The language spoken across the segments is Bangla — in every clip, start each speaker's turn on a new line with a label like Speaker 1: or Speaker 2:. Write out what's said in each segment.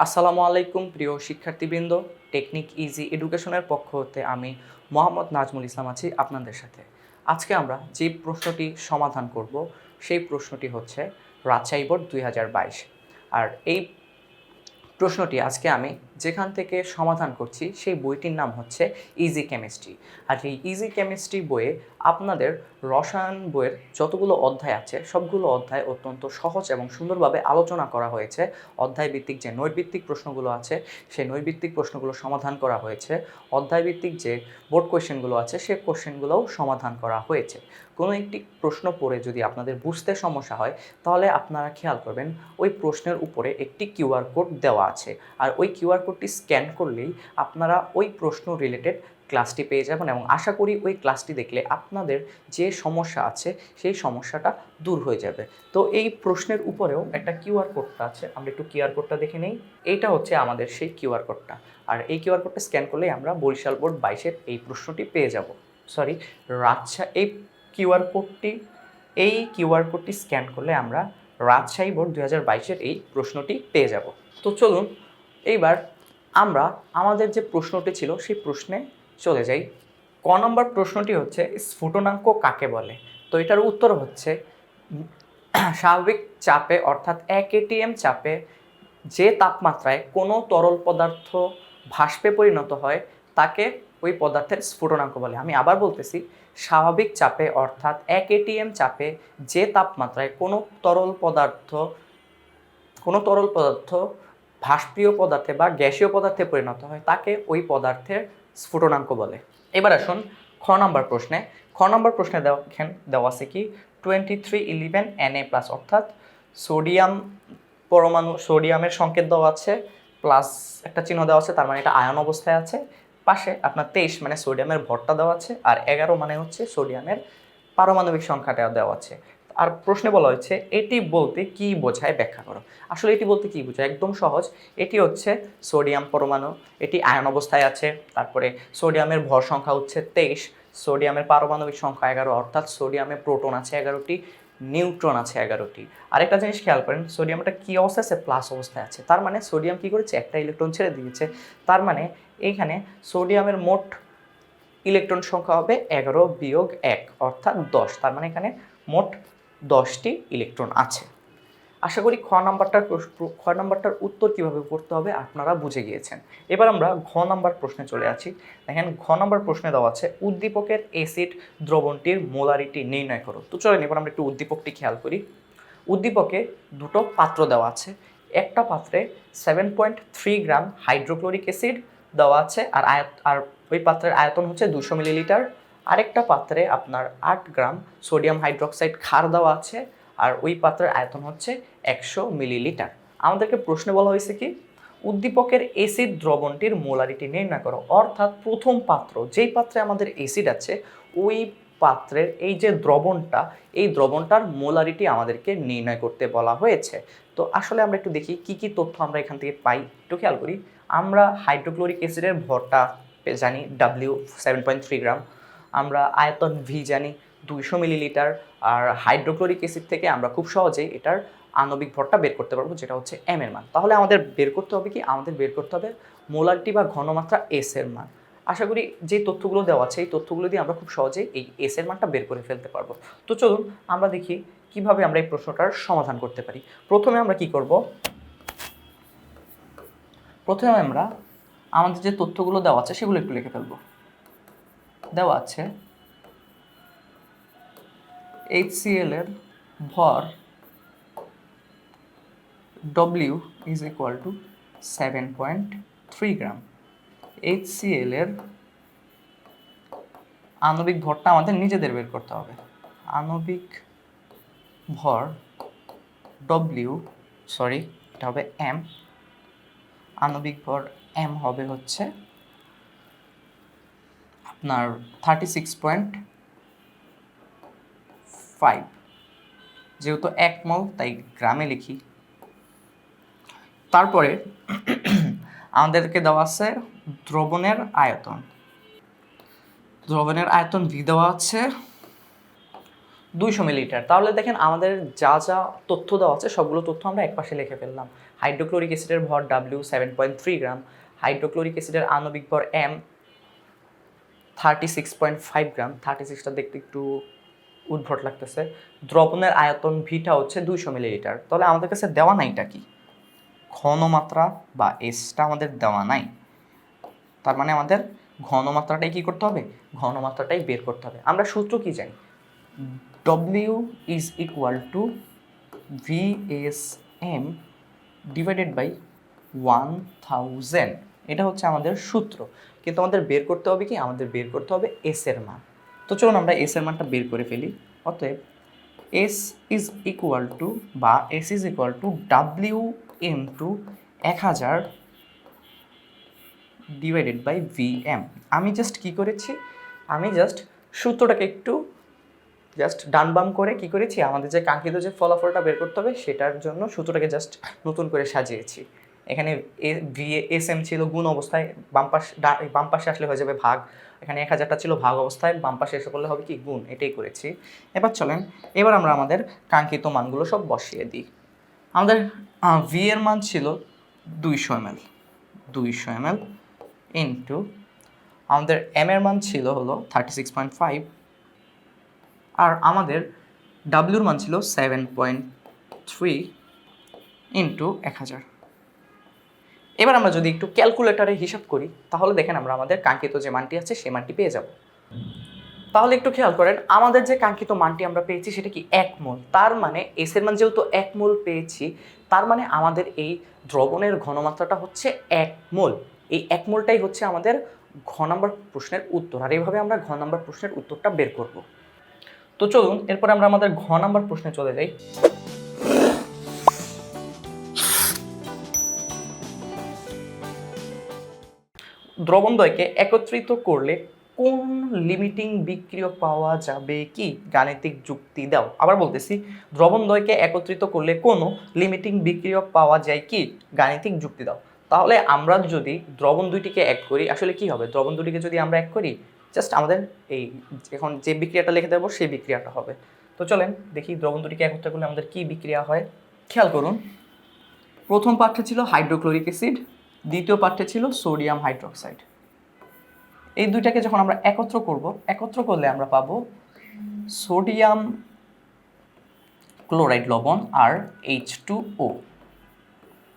Speaker 1: আসসালামু আলাইকুম, প্রিয় শিক্ষার্থীবৃন্দ। টেকনিক ইজি এডুকেশনের পক্ষ হতে আমি মোহাম্মদ নাজমুল ইসলাম আছি আপনাদের সাথে। আজকে আমরা যে প্রশ্নটি সমাধান করব, সেই প্রশ্নটি হচ্ছে রাজশাহী বোর্ড দুই হাজার বাইশ। আর এই প্রশ্নটি আজকে আমি যেখান থেকে সমাধান করছি, সেই বইটির নাম হচ্ছে ইজি কেমিস্ট্রি আর এই ইজি কেমিস্ট্রি বইয়ে আপনাদের রসায়ন বইয়ের যতগুলো অধ্যায় আছে, সবগুলো অধ্যায় অত্যন্ত সহজ এবং সুন্দরভাবে আলোচনা করা হয়েছে। অধ্যায় ভিত্তিক যে নৈর্ভিত্তিক প্রশ্নগুলো আছে, সেই নৈর্ভিত্তিক প্রশ্নগুলো সমাধান করা হয়েছে। অধ্যায় ভিত্তিক যে বোর্ড কোয়েশ্চেনগুলো আছে সেই কোশ্চেনগুলোও সমাধান করা হয়েছে। কোনো একটি প্রশ্ন পড়ে যদি আপনাদের বুঝতে সমস্যা হয়, তাহলে আপনারা খেয়াল করবেন ওই প্রশ্নের উপরে একটি কিউআর কোড দেওয়া আছে। আর ওই কিউআর কোডটি স্ক্যান করলেই আপনারা ওই প্রশ্ন রিলেটেড ক্লাসটি পেয়ে যাবেন এবং আশা করি ওই ক্লাসটি দেখলে আপনাদের যে সমস্যা আছে, সেই সমস্যাটা দূর হয়ে যাবে। তো এই প্রশ্নের উপরেও একটা কিউআর কোডটা আছে, আমরা একটু কিউআর কোডটা দেখে নেই। এইটা হচ্ছে আমাদের সেই কিউআর কোডটা। আর এই কিউআর কোডটা স্ক্যান করলেই আমরা বরিশাল বোর্ড বাইশের এই প্রশ্নটি পেয়ে যাব। সরি, রাজশাহী এই কিউআর কোডটি, এই কিউআর কোডটি স্ক্যান করলে আমরা রাজশাহী বোর্ড দু হাজার বাইশের এই প্রশ্নটি পেয়ে যাব। তো চলুন, এইবার আমরা আমাদের যে প্রশ্নটি ছিল সেই প্রশ্নে চলে যাই। ক নম্বর প্রশ্নটি হচ্ছে, স্ফুটনাঙ্ক কাকে বলে? তো এটার উত্তর হচ্ছে, স্বাভাবিক চাপে অর্থাৎ এক এটিএম চাপে যে তাপমাত্রায় কোনো তরল পদার্থ ভাষ্পে পরিণত হয়, তাকে ওই পদার্থের স্ফুটনাঙ্ক বলে। আমি আবার বলতেছি, স্বাভাবিক চাপে অর্থাৎ এক এটিএম চাপে যে তাপমাত্রায় কোনো তরল পদার্থ, কোনো তরল পদার্থ ভাস্পীয় পদার্থে বা গ্যাসীয় পদার্থে পরিণত হয়, তাকে ওই পদার্থের স্ফুটনাঙ্ক বলে। এবার আসুন খ নম্বর প্রশ্নে। খ নম্বর প্রশ্নে দেওয়া দেওয়া আছে কি? Twenty three eleven N A plus অর্থাৎ সোডিয়াম পরমাণু সোডিয়ামের সংকেত দেওয়া আছে প্লাস একটা চিহ্ন দেওয়া আছে, তার মানে এটা আয়ন অবস্থায় আছে। পাশে আপনার তেইশ মানে সোডিয়ামের ভরটা দেওয়া আছে আর এগারো মানে হচ্ছে সোডিয়ামের পারমাণবিক সংখ্যাটা দেওয়া আছে। আর প্রশ্নে বলা হয়েছে, এটি বলতে কি বোঝায় ব্যাখ্যা করো। আসলে এটি বলতে কি বোঝায়? একদম সহজ। এটি হচ্ছে সোডিয়াম পরমাণু, এটি আয়ন অবস্থায় আছে, তারপরে সোডিয়ামের ভর সংখ্যা হচ্ছে তেইশ, সোডিয়ামের পারমাণবিক সংখ্যা এগারো, অর্থাৎ সোডিয়ামে প্রোটন আছে এগারোটি, নিউট্রন আছে এগারোটি। আরেকটা জিনিস খেয়াল করেন, সোডিয়ামটা কি অবস্থায় আছে? প্লাস অবস্থায় আছে। তার মানে সোডিয়াম কি করেছে? একটা ইলেকট্রন ছেড়ে দিয়েছে। তার মানে এইখানে সোডিয়ামের মোট ইলেকট্রন সংখ্যা হবে এগারো বিয়োগ এক, অর্থাৎ দশ। তার মানে এখানে মোট দশটি ইলেকট্রন আছে। আশা করি খ নাম্বারটার খ নাম্বারটার উত্তর কীভাবে করতে হবে আপনারা বুঝে গিয়েছেন। এবার আমরা ঘ নাম্বার প্রশ্নে চলে আছি দেখেন, ঘ নাম্বার প্রশ্নে দেওয়া আছে, উদ্দীপকের অ্যাসিড দ্রবণটির মোলারিটি নির্ণয় করো। তো চলেন, এবার আমরা একটু উদ্দীপকটি খেয়াল করি। উদ্দীপকে দুটো পাত্র দেওয়া আছে। একটা পাত্রে seven point three gram hydrochloric acid দেওয়া আছে। আর আয়ত, আর ওই পাত্রের আয়তন হচ্ছে দুশো মিলিলিটার। আরেকটা পাত্রে আপনার আট গ্রাম সোডিয়াম হাইড্রোক্সাইড ক্ষার দেওয়া আছে। আর ওই পাত্রের আয়তন হচ্ছে একশো মিলিলিটার। আমাদেরকে প্রশ্নে বলা হয়েছে কি, উদ্দীপকের এসিড দ্রবণটির মোলারিটি নির্ণয় করো। অর্থাৎ প্রথম পাত্র, যেই পাত্রে আমাদের এসিড আছে, ওই পাত্রের এই যে দ্রবণটা, এই দ্রবণটার মোলারিটি আমাদেরকে নির্ণয় করতে বলা হয়েছে। তো আসলে আমরা একটু দেখি কি কি তথ্য আমরা এখান থেকে পাই। একটু খেয়াল করি। আমরা হাইড্রোক্লোরিক অ্যাসিডের ভরটা জানি W seven point three gram আমরা আয়তন ভি জানি দুইশো মিলিলিটার আর হাইড্রোক্লোরিক অ্যাসিড থেকে আমরা খুব সহজেই এটার আণবিক ভরটা বের করতে পারব, যেটা হচ্ছে এম এর মান। তাহলে আমাদের বের করতে হবে কি? আমাদের বের করতে হবে মোলারটি বা ঘনমাত্রা এস এর মান। আশা করি যে তথ্যগুলো দেওয়া আছে, এই তথ্যগুলো দিয়ে আমরা খুব সহজেই এই এস এর মানটা বের করে ফেলতে পারব। তো চলুন আমরা দেখি কীভাবে আমরা এই প্রশ্নটার সমাধান করতে পারি। প্রথমে আমরা কি করব? প্রথমে আমরা আমাদের যে তথ্যগুলো দেওয়া আছে সেগুলো একটু লিখে ফেলব। দেওয়া আছে HCl এর ভর W is equal to seven point three gram HCl এর আণবিক ভরটা আমাদের নিজেদের বের করতে হবে। আণবিক ভর ডব্লিউ সরি এটা হবে এম আণবিক ভর এম হবে হচ্ছে আপনার থার্টি সিক্স পয়েন্ট ফাইভ যেহেতু এক মল তাই গ্রামে লিখি। তারপরে আমাদেরকে দেওয়া আছে দ্রবণের আয়তন। দ্রবণের আয়তন ভি দেওয়া আছে দুইশো মিলিলিটার। তাহলে দেখেন আমাদের যা যা তথ্য দেওয়া আছে, সবগুলো তথ্য আমরা একপাশে লিখে ফেললাম। হাইড্রোক্লোরিক অ্যাসিডের ভর W seven point three gram, hydrochloric অ্যাসিডের আণবিক ভর M thirty six point five gram. Thirty সিক্সটা দেখতে একটু উদ্ভট লাগতেছে। দ্রবণের আয়তন ভিটা হচ্ছে দুইশো মিলিলিটার। তাহলে আমাদের কাছে দেওয়া নাই নাইটা কি? ঘনমাত্রা বা এসটা আমাদের দেওয়া নাই। তার মানে আমাদের ঘনমাত্রাটাই কি করতে হবে? ঘনমাত্রাটাই বের করতে হবে। আমরা সূত্র কি জানি? W is equal to V S M divided by one thousand এটা হচ্ছে আমাদের সূত্র। কিন্তু আমাদের বের করতে হবে কি? আমাদের বের করতে হবে এস এর মান। তো চলুন আমরা এস এর মানটা বের করে ফেলি। অতএব এস ইজ ইকুয়াল টু বা S is equal to W M to এক হাজার ডিভাইডেড বাই ভি এম আমি জাস্ট কি করেছি? আমি জাস্ট সূত্রটাকে একটু জাস্ট ডান বাম করে কি করেছি? আমাদের যে কাঙ্ক্ষিত যে ফলাফলটা বের করতে হবে, সেটার জন্য সূত্রটাকে জাস্ট নতুন করে সাজিয়েছি। এখানে এ ভি এস এম ছিল গুণ অবস্থায়, বাম পাশ বাম পাশে আসলে হয়ে যাবে ভাগ। এখানে এক হাজারটা ছিল ভাগ অবস্থায়, বাম পাশে এসে করলে হবে কি? গুণ, এটাই করেছি। এবার চলেন, এবার আমরা আমাদের কাঙ্ক্ষিত মানগুলো সব বসিয়ে দিই। আমাদের ভি এর মান ছিল দুইশো এম এল দুইশো এম এল ইন্টু আমাদের এম এর মান ছিল হলো থার্টি সিক্স পয়েন্ট ফাইভ আর আমাদের ডাব্লিউর মান ছিল সেভেন পয়েন্ট থ্রি ইন্টু এক হাজার। এবার আমরা যদি একটু ক্যালকুলেটরে হিসাব করি, তাহলে দেখেন আমরা আমাদের কাঙ্ক্ষিত যে মানটি আছে সে মানটি পেয়ে যাব। তাহলে একটু খেয়াল করেন, আমাদের যে কাঙ্ক্ষিত মানটি আমরা পেয়েছি, সেটা কি এক মোল? তার মানে এস এর মান যেহেতু এক মোল পেয়েছি, তার মানে আমাদের এই দ্রবণের ঘনমাত্রাটা হচ্ছে এক মোল। এই এক মোলটাই হচ্ছে আমাদের ঘ নাম্বার প্রশ্নের উত্তর। আর এইভাবে আমরা ঘ নাম্বার প্রশ্নের উত্তরটা বের করব। তো চলুন, এরপরে আমরা আমাদের ঘ নাম্বার প্রশ্নে চলে যাই। দ্রবণদ্বয়কে একত্রিত করলে কোন লিমিটিং বিক্রিয়ক পাওয়া যাবে কি? গাণিতিক যুক্তি দাও। আবার বলতেছি, দ্রবণদ্বয়কে একত্রিত করলে কোনো লিমিটিং বিক্রিয়ক পাওয়া যায় কি? গাণিতিক যুক্তি দাও। তাহলে আমরা যদি দ্রবণ দুইটিকে এক করি, আসলে কি হবে? দ্রবণ দুটিকে যদি আমরা এক করি জাস্ট আমাদের এই এখন যে বিক্রিয়াটা লিখে দেবো, সেই বিক্রিয়াটা হবে। তো চলেন দেখি দ্রবণ দুটিকে একত্রিত করলে আমাদের কী বিক্রিয়া হয়। খেয়াল করুন, প্রথম পাঠ্যে ছিল হাইড্রোক্লোরিক অ্যাসিড, দ্বিতীয় পাঠ্যে ছিল সোডিয়াম হাইড্রোক্সাইড। এই দুইটাকে যখন আমরা একত্র করব, একত্র করলে আমরা পাবো সোডিয়াম ক্লোরাইড লবণ আর এইচ টু ও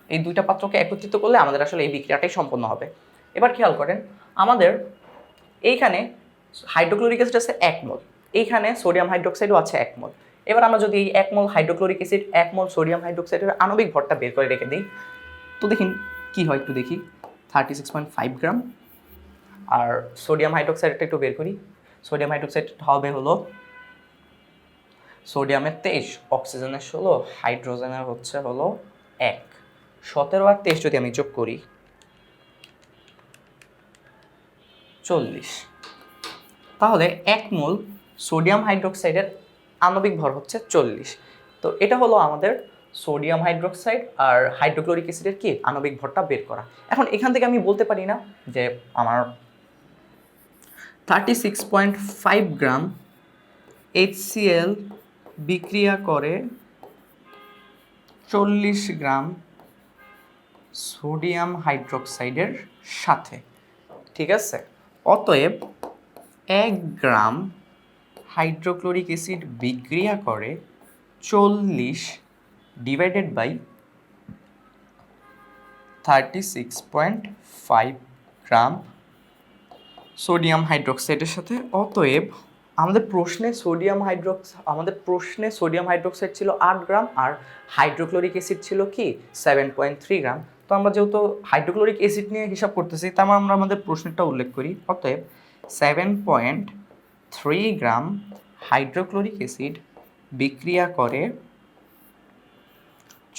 Speaker 1: এই দুইটা পাত্রকে একত্রিত করলে আমাদের আসলে এই বিক্রিয়াটাই সম্পন্ন হবে। এবার খেয়াল করেন, আমাদের এইখানে হাইড্রোক্লোরিক অ্যাসিড আছে এক মোল। এইখানে সোডিয়াম হাইড্রোক্সাইডও আছে এক মোল। এবার আমরা যদি এই এক মোল হাইড্রোক্লোরিক অ্যাসিড, এক মোল সোডিয়াম হাইড্রোক্সাইডের আণবিক ভরটা বের করে রেখে দিই, তো দেখি কি হয় একটু দেখি। Thirty six point five gram. আর সোডিয়াম হাইড্রোক্সাইডটা একটু বের করি। সোডিয়াম হাইড্রোক্সাইড হবে হলো, সোডিয়ামের তেইশ, অক্সিজেনের ষোলো, হাইড্রোজেনের হচ্ছে হলো এক। সতেরো আর তেইশ যদি আমি যোগ করি চল্লিশ। তাহলে এক মোল সোডিয়াম হাইড্রোক্সাইডের আণবিক ভর হচ্ছে চল্লিশ। তো এটা হলো আমাদের সোডিয়াম হাইড্রোক্সাইড আর হাইড্রোক্লোরিক অ্যাসিডের কি? আণবিক ভরটা বের করা। এখন এখান থেকে আমি বলতে পারি না যে আমার thirty six point five gram HCl বিক্রিয়া করে চল্লিশ গ্রাম সোডিয়াম হাইড্রোক্সাইডের সাথে। ঠিক আছে? অতএব এক গ্রাম হাইড্রোক্লোরিক অ্যাসিড বিক্রিয়া করে চল্লিশ divided by thirty six point five gram sodium হাইড্রোক্সাইডের সাথে। অতএব আমাদের প্রশ্নে সোডিয়াম হাইড্রোক্স আমাদের প্রশ্নে সোডিয়াম হাইড্রোক্সাইড ছিল আট গ্রাম আর হাইড্রোক্লোরিক অ্যাসিড ছিল কি? সেভেন পয়েন্ট থ্রি গ্রাম তো আমরা যেহেতু হাইড্রোক্লোরিক অ্যাসিড নিয়ে হিসাব করতেছি, তার মানে আমরা আমাদের প্রশ্নটা উল্লেখ করি। অতএব seven point three gram hydrochloric acid বিক্রিয়া করে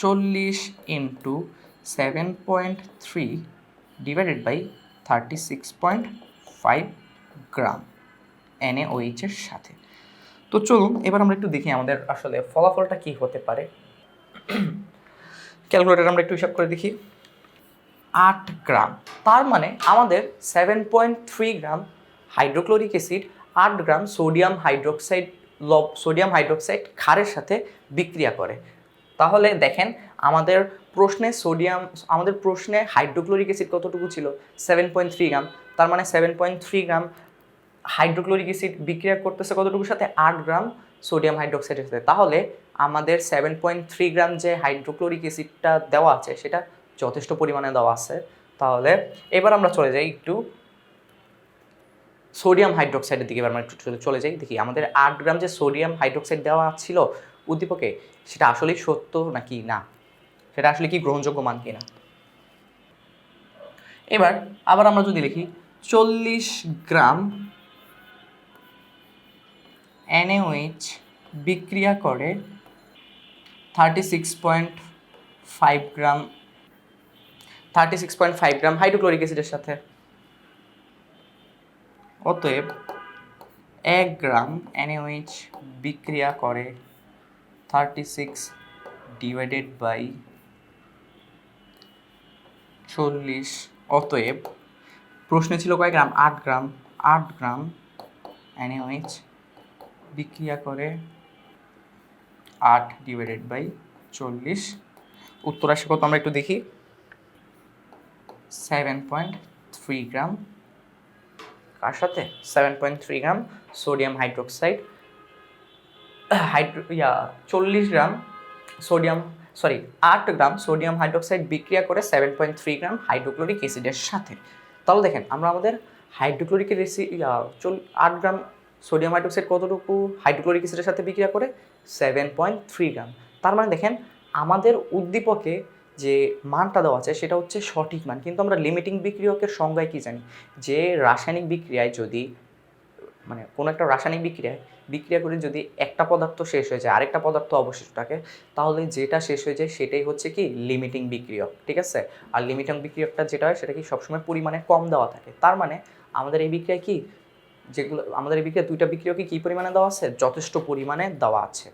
Speaker 1: চল্লিশ into seven point three divided by thirty six point five gram এনএওএইচের সাথে। তো চলুন, এবার আমরা একটু দেখি আমাদের আসলে ফলাফলটা কি হতে পারে। ক্যালকুলেটার আমরা একটু হিসাব করে দেখি। আট গ্রাম। তার মানে আমাদের seven point three gram hydrochloric acid আট গ্রাম সোডিয়াম হাইড্রোক্সাইড লব সোডিয়াম হাইড্রোক্সাইড ক্ষারের সাথে বিক্রিয়া করে। তাহলে দেখেন আমাদের প্রশ্নে সোডিয়াম আমাদের প্রশ্নে হাইড্রোক্লোরিক অ্যাসিড কতটুকু ছিল? Seven point three gram. তার মানে seven point three gram hydrochloric acid বিক্রিয়া করতেছে কতটুকুর সাথে? আট গ্রাম সোডিয়াম হাইড্রোক্সাইডের সাথে। তাহলে আমাদের সেভেন পয়েন্ট থ্রি গ্রাম যে হাইড্রোক্লোরিক অ্যাসিডটা দেওয়া আছে, সেটা যথেষ্ট পরিমাণে দেওয়া আছে। তাহলে এবার আমরা চলে যাই একটু সোডিয়াম হাইড্রোক্সাইডের দিকে। এবার আমরা একটু চলে- যাই। দেখি, আমাদের আট গ্রাম যে সোডিয়াম হাইড্রোক্সাইড দেওয়া ছিল উদ্দীপকে, সেটা আসলেই সত্য নাকি না? সেটা আসলে কি গ্রহণযোগ্য মান কি না এবার আবার আমরা যদি লিখি, চল্লিশ গ্রাম এনএওএইচ বিক্রিয়া করে thirty six point five gram thirty six point five gram hydrochloric অ্যাসিডের সাথে। অতএব এক গ্রাম এনএওএইচ বিক্রিয়া করে থার্টি সিক্স ডিভাইডেড বাই চল্লিশ। অতএব প্রশ্নে ছিল কয় গ্রাম? আট গ্রাম। আট গ্রাম এনএওএইচ বিক্রিয়া করে আট ডিভাইডেড বাই চল্লিশ। উত্তর আসে কত? আমরা একটু দেখি। সেভেন পয়েন্ট থ্রি গ্রাম কার সাথে? Seven point three gram sodium hydroxide hydro ইয়া, চল্লিশ গ্রাম সোডিয়াম সরি আট গ্রাম সোডিয়াম হাইড্রোক্সাইড বিক্রিয়া করে seven point three gram hydrochloric অ্যাসিডের সাথে। তাহলে দেখেন, আমরা আমাদের হাইড্রোক্লোরিক অ্যাসিড চল আট গ্রাম সোডিয়াম হাইড্রোক্সাইড কতটুকু হাইড্রোক্লোরিক অ্যাসিডের সাথে বিক্রিয়া করে? সেভেন পয়েন্ট থ্রি গ্রাম তার মানে দেখেন, আমাদের উদ্দীপকে যে মানটা দেওয়া আছে সেটা হচ্ছে সঠিক মান। কিন্তু আমরা লিমিটিং বিক্রিয়কের সংজ্ঞায় কী জানি? যে রাসায়নিক বিক্রিয়ায় যদি মানে কোনো একটা রাসায়নিক বিক্রিয়ায়, বিক্রিয়া করে যদি একটা পদার্থ শেষ হয়ে যায়, আরেকটা পদার্থ অবশিষ্ট থাকে, তাহলে যেটা শেষ হয়ে যায় সেটাই হচ্ছে কি লিমিটিং বিক্রিয়ক, ঠিক আছে? আর লিমিটিং বিক্রিয়কটা যেটা হয় সেটা কি সবসময় পরিমাণে কম দেওয়া থাকে। তার মানে আমাদের এই বিক্রিয়ায় কি, যেগুলো, আমাদের এই বিক্রিয়া দুইটা বিক্রিয়কে কী পরিমাণে দেওয়া আছে? যথেষ্ট পরিমাণে দেওয়া আছে।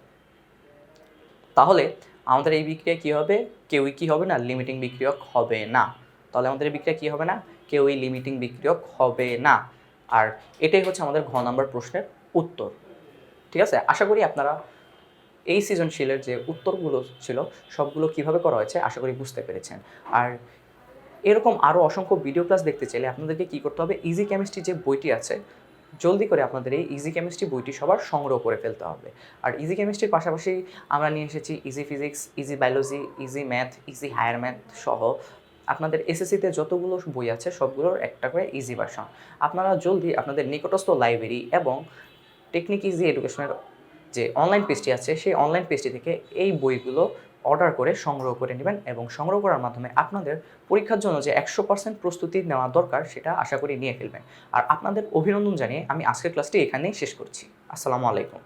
Speaker 1: তাহলে আমাদের এই বিক্রিয়া কী হবে? কেউই কী হবে না? লিমিটিং বিক্রিয়ক হবে না। তাহলে আমাদের এই বিক্রিয়া কী হবে না? কেউই লিমিটিং বিক্রিয়ক হবে না। আর এটাই হচ্ছে আমাদের ঘ নাম্বার প্রশ্নের উত্তর। ঠিক আছে? আশা করি আপনারা এই সৃজনশীলের যে উত্তরগুলো ছিল, সবগুলো কীভাবে করা হয়েছে, আশা করি বুঝতে পেরেছেন। আর এরকম আরও অসংখ্য ভিডিও ক্লাস দেখতে চাইলে আপনাদেরকে কী করতে হবে? ইজি কেমিস্ট্রি যে বইটি আছে জলদি করে আপনাদের এই ইজি কেমিস্ট্রি বইটি সবার সংগ্রহ করে ফেলতে হবে। আর ইজি কেমিস্ট্রির পাশাপাশি আমরা নিয়ে এসেছি easy physics easy biology easy math easy higher math সহ আপনাদের এসএসসিতে যতগুলো বই আছে সবগুলোর একটা করে ইজি ভার্সন আপনারা জলদি আপনাদের নিকটস্থ লাইব্রেরি এবং টেকনিক ইজি এডুকেশনের যে অনলাইন পেজটি আছে, সেই অনলাইন পেজটি থেকে এই বইগুলো অর্ডার করে সংগ্রহ করে নেবেন এবং সংগ্রহ করার মাধ্যমে আপনাদের পরীক্ষার জন্য যে একশো পার্সেন্ট প্রস্তুতি নেওয়া দরকার সেটা আশা করি নিয়ে ফেলবেন। আর আপনাদের অভিনন্দন জানিয়ে আমি আজকের ক্লাসটি এখানেই শেষ করছি। আসসালামু আলাইকুম।